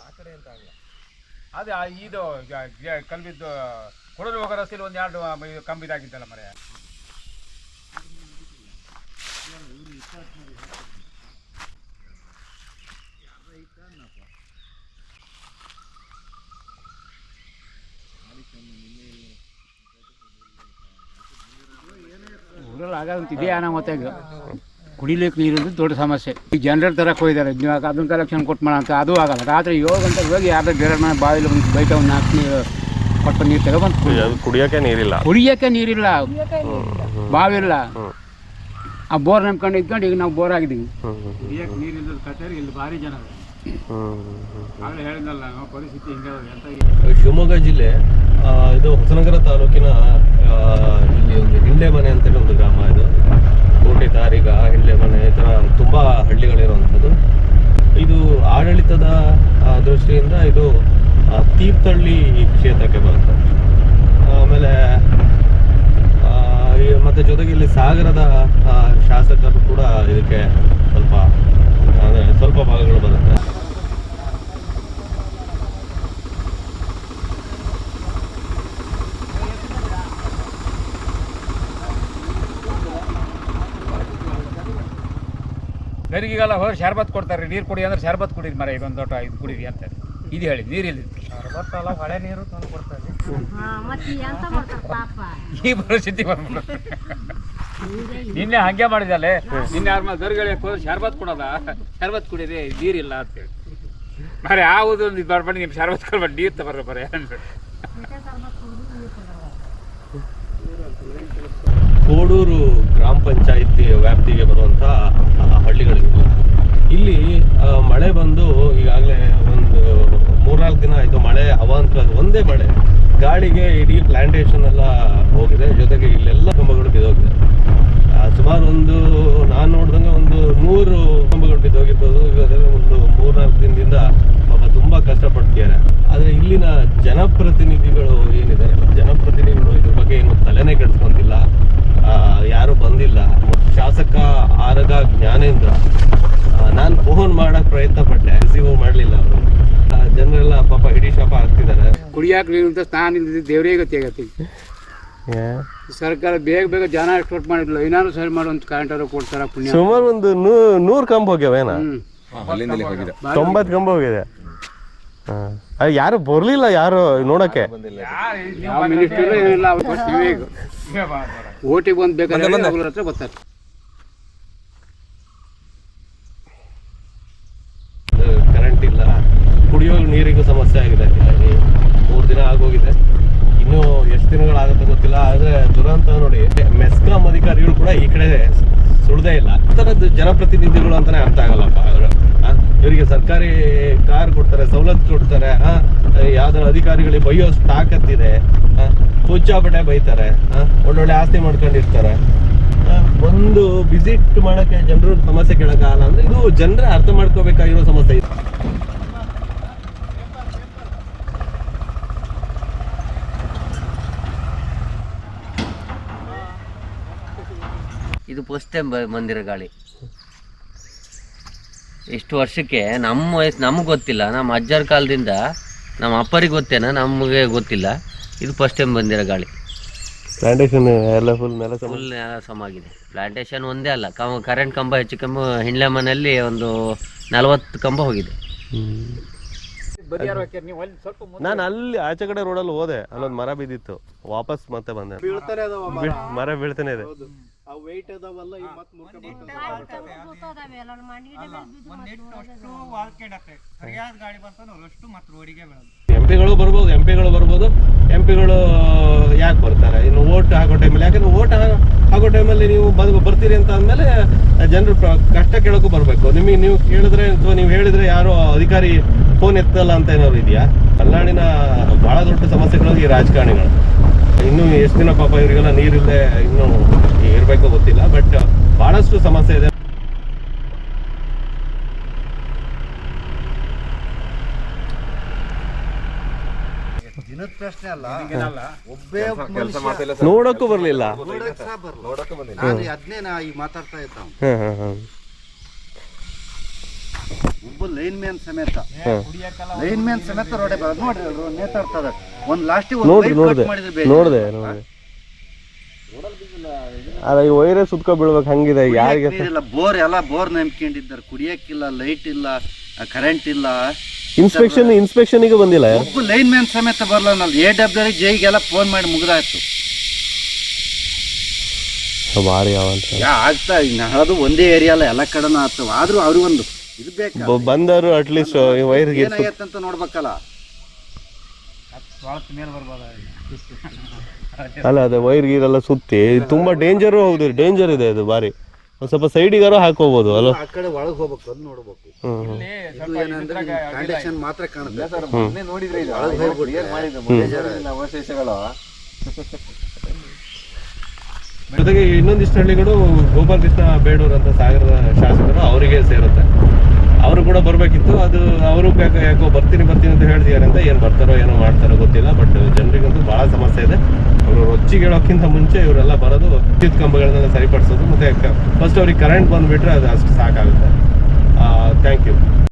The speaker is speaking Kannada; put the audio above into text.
ಆ ಕಡೆ ಅಂತ ಆಗಲ್ಲ ಅದೇ ಆ ಇದು ಕಲ್ಬಿದ್ದು ಕೊಡಲು ಹೋಗೋ ರಸ್ತೆಯಲ್ಲಿ ಒಂದು ಎರಡು ಕಂಬಿದಾಗಿದ್ದಲ್ಲ ಮರೆ. ಊರಲ್ಲಿ ಆಗಂತ ಇದೆಯಾ ನಮ್ಮ ಮತ್ತೆ ಕುಡಿಲಿಕ್ಕೆ ನೀರಿದ್ದು ದೊಡ್ಡ ಸಮಸ್ಯೆ. ಈ ಜನರೇಟ್ ತರಕ್ಕೆ ಹೋಗಿದ್ದಾರೆ. ಇವಾಗ ಅದನ್ನ ಕಲೆಕ್ಷನ್ ಕೊಟ್ಟು ಮಾಡ ಅಂತ. ಅದು ಆಗಲ್ಲ. ರಾತ್ರಿ ಏಳು ಗಂಟೆಗೆ ಹೋಗಿ ಯಾರ್ದು ಬೇರೆ ಮನೆ ಬಾವಿಲಿ ಒಂದು ಬೈಟ ಒಂದು ನಾಲ್ಕು ನೀರು ಕೊಟ್ಟು ನೀರು ತಗೊಬಂದು ಅದು ಕುಡಿಯೋಕೆ ನೀರಿಲ್ಲ. ಕುಡಿಯೋಕೆ ನೀರಿಲ್ಲ. ಬಾವಿಲ್ಲ. ಆ ಬೋರ್ ನಂಬ್ಕೊಂಡು ಇದ್ಕೊಂಡು ಈಗ ನಾವು ಬೋರ್ ಆಗಿದ್ದೀವಿ. ಕುಡಿಯೋಕೆ ನೀರಿಲ್ಲದ ಕಚೇರಿ ಇಲ್ಲಿ ಭಾರಿ ಜನ ಹ್ಮ್, ಹ್ಮ್. ಹೇಳಿದ್ನಲ್ಲ ಪರಿಸ್ಥಿತಿ ಹಿಂಗೆ ಅಂತ ಶಿವಮೊಗ್ಗ ಜಿಲ್ಲೆ ಇದು ಹೊಸನಗರ ತಾಲೂಕಿನ ಇಲ್ಲಿ ಒಂದು ಹಿಂಡೆ ಮನೆ ಅಂತೇಳಿ ಒಂದು ಗ್ರಾಮ ಇದು. ಕೋಟೆ ತಾರಿಗ ಹಿಳ್ಳೆ ಮನೆ ಈ ಥರ ತುಂಬ ಹಳ್ಳಿಗಳಿರುವಂಥದ್ದು. ಇದು ಆಡಳಿತದ ದೃಷ್ಟಿಯಿಂದ ಇದು ತೀರ್ಥಹಳ್ಳಿ ಕ್ಷೇತ್ರಕ್ಕೆ ಬರುತ್ತೆ. ಆಮೇಲೆ ಮತ್ತು ಜೊತೆಗೆ ಇಲ್ಲಿ ಸಾಗರದ ಶಾಸಕರು ಕೂಡ ಇದಕ್ಕೆ ಸ್ವಲ್ಪ ಅಂದರೆ ಸ್ವಲ್ಪ ಭಾಗಗಳು ಬರುತ್ತೆ ಗರಿಗೆಲ್ಲ ಹೋಗಿ ಶರ್ಬತ್ ಕೊಡ್ತಾರೆ ನೀರು ಕುಡಿ ಅಂದ್ರೆ ಶರ್ಬತ್ ಕುಡೀರಿ ಮರ ಇದೊಂದು ದೊಡ್ಡ ಇದು ಕುಡೀರಿ ಅಂತ ಇದು ಹೇಳಿ ನೀರಿಲ್ಲ ಹೊಳೆ ನೀರು ತಂದು ಕೊಡ್ತಾರೆ ಈ ಪರಿಸ್ಥಿತಿ ಬಂದ್ಬಿಡುತ್ತೆ ನಿನ್ನೆ ಹಂಗೆ ಮಾಡಿದಲ್ಲೇ. ನಿನ್ನೆ ಯಾರ ಗರಿಗಳಿಗೆ ಹೋದ್ರೆ ಶರ್ಬತ್ ಕೊಡೋದ? ಶರ್ಬತ್ ಕುಡೀರಿ ನೀರಿಲ್ಲ ಅಂತೇಳಿ ಮರೆ ಯಾವುದು ಒಂದು ಇದು ಮಾಡ್ಕೊಂಡು ನಿಮ್ಮ ಶರ್ಬತ್ ಕೊಡ್ಬೇಡಿ ನೀರು ತಗೊಳ್ರಿ ಬರೀ ಅಂದ್ಬಿಟ್ಟು ಕೋಡೂರು ಗ್ರಾಮ ಪಂಚಾಯಿತಿ ವ್ಯಾಪ್ತಿಗೆ ಬರುವಂಥ ಹಳ್ಳಿಗಳಿವೆ. ಇಲ್ಲಿ ಮಳೆ ಬಂದು ಈಗಾಗಲೇ ಒಂದು ಮೂರ್ನಾಲ್ಕು ದಿನ ಆಯಿತು ಮಳೆ ಅವಾಂತರ ಒಂದೇ ಮಳೆ. ಗಾಳಿಗೆ ಇಡೀ ಪ್ಲಾಂಟೇಶನ್ ಎಲ್ಲ ಹೋಗಿದೆ. ಜೊತೆಗೆ ಇಲ್ಲೆಲ್ಲ ಕಂಬಗಳು ಬಿದ್ದೋಗಿದೆ. ಸುಮಾರು ಒಂದು, ನಾನು ನೋಡಿದಂಗೆ ಒಂದು ನೂರು ಕಂಬಗಳು ಬಿದ್ದೋಗಿರ್ಬೋದು. ಇವಾಗ ಒಂದು ಮೂರ್ನಾಲ್ಕು ದಿನದಿಂದ ಪಾಪ ತುಂಬ ಕಷ್ಟಪಡ್ತಿದ್ದಾರೆ. ಆದರೆ ಇಲ್ಲಿನ ಜನಪ್ರತಿನಿಧಿಗಳು ಏನಿದೆ ಜನಪ್ರತಿನಿಧಿಗಳು ಬಗ್ಗೆ ಏನು ತಲೆನೇ ಕೆಡ್ಸ್ಕೊಂತಿಲ್ಲ ಯಾರು ಬಂದಿಲ್ಲ. ಶಾಸಕ ಆರಗ ಜ್ಞಾನೇಂದ್ರ ನಾನು ಫೋನ್ ಮಾಡಕ್ ಪ್ರಯತ್ನ ಪಟ್ಟೆ ರಿಸೀವ್ ಮಾಡಲಿಲ್ಲ ಅವರು. ಜನರೆಲ್ಲ ಪಾಪ ಹಿಡಿ ಶಾಪ ಆಗ್ತಿದ್ದಾರೆ ಕುಡಿಯಾಕ ನೀರು ಸ್ನಾನ ಇಲ್ದಿದ್ದು ದೇವರೇ ಗತಿ ಆಗತ್ತೆ. ಸರ್ಕಾರ ಬೇಗ ಬೇಗ ಜನ ಎಕ್ಸ್ಪೋರ್ಟ್ ಮಾಡಿದ್ಲು ಏನಾದ್ರು ಸರಿ ಮಾಡುವಂತ ಕರೆಂಟ್ ಕೊಡ್ತಾರ ಪುಣ್ಯ. ಸುಮಾರು ಒಂದು ನೂ ನೂರು ಕಂಬ ಹೋಗ್ಯಾವೇನ ತೊಂಬತ್ತು ಕಂಬ ಹೋಗಿದೆ. ಅದು ಯಾರು ಬರ್ಲಿಲ್ಲ ಯಾರು ನೋಡಕ್ಕೆ? ಓಟಿಗೆ ಬಂದು ಬೇಕಾದ್ರೆ ಅವ್ರ ಹತ್ರ ಬರ್ತಾರೆ ಕರೆಂಟ್ ಇಲ್ಲ. ಕುಡಿಯೋ ನೀರಿಗೂ ಸಮಸ್ಯೆ ಆಗಿದೆ ಇಲ್ಲಿ ಮೂರು ದಿನ ಆಗೋಗಿದೆ. ಇನ್ನೂ ಎಷ್ಟು ದಿನಗಳಾಗುತ್ತೆ ಗೊತ್ತಿಲ್ಲ ಆದ್ರೆ ದುರಂತ ನೋಡಿ ಮೆಸ್ಕಾಂ ಅಧಿಕಾರಿಗಳು ಕೂಡ ಈ ಕಡೆ ಸುಳ್ದೇ ಇಲ್ಲ. ಆ ಥರದ್ದು ಜನಪ್ರತಿನಿಧಿಗಳು ಅಂತಾನೆ ಅರ್ಥ ಆಗಲ್ಲಪ್ಪ. ಇವರಿಗೆ ಸರ್ಕಾರಿ ಕಾರ್ ಕೊಡ್ತಾರೆ, ಸವಲತ್ತು ಕೊಡ್ತಾರೆ ಯಾವ್ದಾದ್ರು ಅಧಿಕಾರಿಗಳಿಗೆ ಬೈಯೋ ತಾಕತ್ತಿದೆ ಹುಚ್ಚಾಪಟೆ ಬೈತಾರೆ ಒಳ್ಳೊಳ್ಳೆ ಆಸ್ತಿ ಮಾಡ್ಕೊಂಡಿರ್ತಾರೆ ಒಂದು ವಿಸಿಟ್ ಮಾಡಕ್ಕೆ ಜನರು ಸಮಸ್ಯೆ ಕೇಳಕ್ಕಾಗಲ್ಲ ಅಂದ್ರೆ ಇದು ಜನರ ಅರ್ಥ ಮಾಡ್ಕೋಬೇಕಾಗಿರೋ ಸಮಸ್ಯೆ ಇದೆ. ಇದು ಫಸ್ಟ್ ಟೈಮ್ ಬಂದಿರೋ ಗಾಳಿ. ಎಷ್ಟು ವರ್ಷಕ್ಕೆ ನಮ್ಮ ವಯಸ್ಸು ನಮ್ಗೆ ಗೊತ್ತಿಲ್ಲ ನಮ್ಮ ಅಜ್ಜರ ಕಾಲದಿಂದ ನಮ್ಮ ಅಪ್ಪರಿಗೆ ಗೊತ್ತೇನ ನಮಗೆ ಗೊತ್ತಿಲ್ಲ. ಇದು ಫಸ್ಟ್ ಟೈಮ್ ಬಂದಿರೋ ಗಾಳಿ. ಪ್ಲಾಂಟೇಶನ್ ಎಲ್ಲ ಫುಲ್ ನೆಲ ಫುಲ್ ಸಮ ಆಗಿದೆ ಪ್ಲಾಂಟೇಶನ್ ಒಂದೇ ಅಲ್ಲ ಕಂ ಕರೆಂಟ್ ಕಂಬ ಹೆಚ್ಚು ಕಮ್ಮಿ ಹಿಂಡ್ಲೆ ಮನೆಯಲ್ಲಿ ಒಂದು ನಲವತ್ತು ಕಂಬ ಹೋಗಿದೆ. ನಾನು ಅಲ್ಲಿ ಆಚೆ ಕಡೆ ರೋಡಲ್ಲಿ ಹೋದೆ ಅಲ್ಲೊಂದು ಮರ ಬಿದ್ದಿತ್ತು. ವಾಪಸ್ ಮತ್ತೆ ಬಂದೆ. ಮರ. ಬೀಳ್ತಾನೆ ಇದೆ. ಆ ವೆಯ್ಟ್ ಅದಾವಲ್ಲ ಈಗ ಮತ್ತೆ ಕೂತೋದಾವೆ ಎಲ್ಲ ಮಣ್ಣಿಗೆ ಸರಿಯಾದ ಗಾಡಿ ಬಂತು ಅಷ್ಟು ಮತ್ತೆ ರೋಡಿಗೆ ಬೀಳೋದು. ಎಂ ಪಿಗಳು ಬರ್ಬೋದು ಎಂ ಪಿಗಳು ಬರ್ಬೋದು. ಎಂ ಪಿಗಳು ಯಾಕೆ ಬರ್ತಾರೆ? ಇನ್ನು ಓಟ್ ಹಾಕೋ ಟೈಮಲ್ಲಿ ಯಾಕಂದ್ರೆ ಓಟ್ ಹಾಕೋ ಟೈಮಲ್ಲಿ ನೀವು ಬಂದು ಬರ್ತೀರಿ ಅಂತ ಅಂದಮೇಲೆ ಜನರು ಕಷ್ಟ ಕೇಳೋಕ್ಕೂ ಬರಬೇಕು. ನಿಮಗೆ ನೀವು ಕೇಳಿದ್ರೆ ಅಥವಾ ನೀವು ಹೇಳಿದ್ರೆ ಯಾರೋ ಅಧಿಕಾರಿ ಫೋನ್ ಎತ್ತಲ್ಲ ಅಂತ ಏನಾದ್ರು ಇದೆಯಾ? ಕಲ್ಲಾಣಿನ ಬಹಳ ದೊಡ್ಡ ಸಮಸ್ಯೆಗಳು ಈ ರಾಜಕಾರಣಿಗಳು. ಇನ್ನು ಎಷ್ಟು ದಿನ ಪಾಪ ಇವರಿಗೆಲ್ಲ ನೀರಿಲ್ಲದೆ ಇನ್ನು ಇರಬೇಕು ಗೊತ್ತಿಲ್ಲ ಬಟ್ ಬಹಳಷ್ಟು ಸಮಸ್ಯೆ ಇದೆ. ನೋಡಕ್ಕೂ ಬರ್ಲಿಲ್ಲ ಅಲ್ಲ ಒಬ್ಬೇ ನೋಡೋಕ್ಕೂ ಬರಲಿಲ್ಲ. ನಾನು ಅದನ್ನೇ ನಾ ಈಗ ಮಾತಾಡ್ತಾ ಇದ್ದ ಹಾಂ ಹಾಂ ಹಾಂ ಒಬ್ಬ ಲೈನ್ ಮ್ಯಾನ್ ಸಮೇತ. ಲೈನ್ ಮ್ಯಾನ್ ಸಮೇತ ರೋಡೆ ಬರೋದು ನೋಡ್ರಿ ಅವರು ನೇತಾಡ್ತದ ಒಂದ್ ಲಾಸ್ಟಿಗೆ ನೋಡ್ರಿ ನೋಡ್ದೆ ನೋಡ್ದೆ ನೋಡ್ದೆ. ಅಲ್ಲ ಈ ವೈರೇ ಸುತ್ಕೊ ಬೀಳ್ಬೇಕು ಹಂಗಿದೆ ಯಾರಿಗೆ? ಬೋರ್ ಎಲ್ಲ ಬೋರ್ ನಂಬ್ಕೊಂಡಿದ್ದಾರೆ. ಕುಡಿಯಕ್ಕಿಲ್ಲ ಲೈಟ್ ಇಲ್ಲ ಕರೆಂಟ್ ಇಲ್ಲ. ಇನ್ಸ್ಪೆಕ್ಷನ್ ಇನ್ಸ್ಪೆಕ್ಷನ್ ಬಂದಿಲ್ಲ ಯಾರು? ಒಬ್ಬ ಲೈನ್ ಮ್ಯಾನ್ ಸಮೇತ ಬರಲ್ಲ ನಾವು ಎ ಡಬ್ಲ್ಯೂ ಜೈಗೆಲ್ಲ ಫೋನ್ ಮಾಡಿ ಮುಗ್ದಾಯ್ತು. ಭಾರಿ ಆಗ್ತಾ ಯಾ ಆಗ್ತಾ ನಾಳದು ಒಂದೇ ಏರಿಯಾ ಅಲ್ಲ ಎಲ್ಲ ಕಡೆನೂ ಆಗ್ತವ. ಆದ್ರೂ ಅವ್ರಿಗೊಂದು ಇದು ಬೇಕಾ? ಬಂದರು ಅಟ್ಲೀಸ್ಟ್ ಈ ವೈರ್ ಏನಾಗೈತೆ ಅಂತ ನೋಡ್ಬೇಕಲ್ಲ. ಮೇಲೆ ಬರ್ಬೋದ ಅಲ್ಲ ಅದ ವೈರ್ ಗೀರ್ ಎಲ್ಲ ಸುತ್ತಿ. ಇದು ತುಂಬಾ ಡೇಂಜರು ಹೌದು ಡೇಂಜರ್ ಇದೆ ಅದು ಬಾರಿ ಒಂದ್ ಸ್ವಲ್ಪ ಸೈಡಿಗಾರು ಹಾಕೋಬಹುದು ಅಲ್ಲ ಆ ಕಡೆ ಒಳಗೆ ಹೋಗ್ಬೇಕು ಅದು ನೋಡ್ಬೇಕು. ಹ್ಮ್ ಹ್ಮ್. ಇದು ಏನಂದ್ರೆ ಕಂಡೀಷನ್ ಮಾತ್ರ ಕಾಣುತ್ತೆ. ನೋಡಿದ್ರೆ ಇದು ಒಳಗೆ ಹೋಗ್ಬಿಟ್ಟು ಅವಶೇಷಗಳು ಜೊತೆಗೆ ಇನ್ನೊಂದಿಷ್ಟು ಹಳ್ಳಿಗಳು ಗೋಪಾಲ್ ಕೃಷ್ಣ ಬೇಡೂರ್ ಅಂತ ಸಾಗರದ ಶಾಸಕರು ಅವರಿಗೆ ಸೇರುತ್ತೆ. ಅವರು ಕೂಡ ಬರಬೇಕಿತ್ತು. ಅದು ಅವರು ಯಾಕೋ ಬರ್ತೀನಿ ಬರ್ತೀನಿ ಅಂತ ಹೇಳ್ತಿದ್ದಾರೆ ಅಂತ ಏನು ಬರ್ತಾರೋ ಏನೋ ಮಾಡ್ತಾರೋ ಗೊತ್ತಿಲ್ಲ ಬಟ್ ಜನರಿಗಂತೂ ಭಾಳ ಸಮಸ್ಯೆ ಇದೆ. ಅವರು ರೊಚ್ಚಿಗೆ ಹೇಳೋಕ್ಕಿಂತ ಮುಂಚೆ ಇವರೆಲ್ಲ ಬರೋದು ವಿದ್ಯುತ್ ಕಂಬಗಳನ್ನೆಲ್ಲ ಸರಿಪಡಿಸೋದು. ಮತ್ತೆ ಫಸ್ಟ್ ಅವ್ರಿಗೆ ಕರೆಂಟ್ ಬಂದುಬಿಟ್ರೆ ಅದು ಅಷ್ಟು ಸಾಕಾಗುತ್ತೆ. Thank you